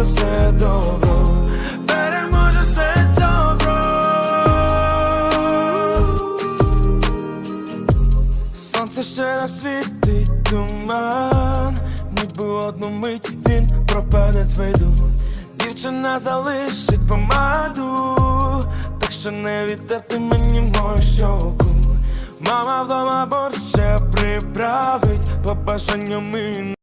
переможе все добро, переможе все добро. Сонце ще насвітить туман, ніби одну мить він пропаде з. Дівчина залишить помаду, так що не відтерти мені мою щоку. Мама вдома борщ ще приправить по бажанню ми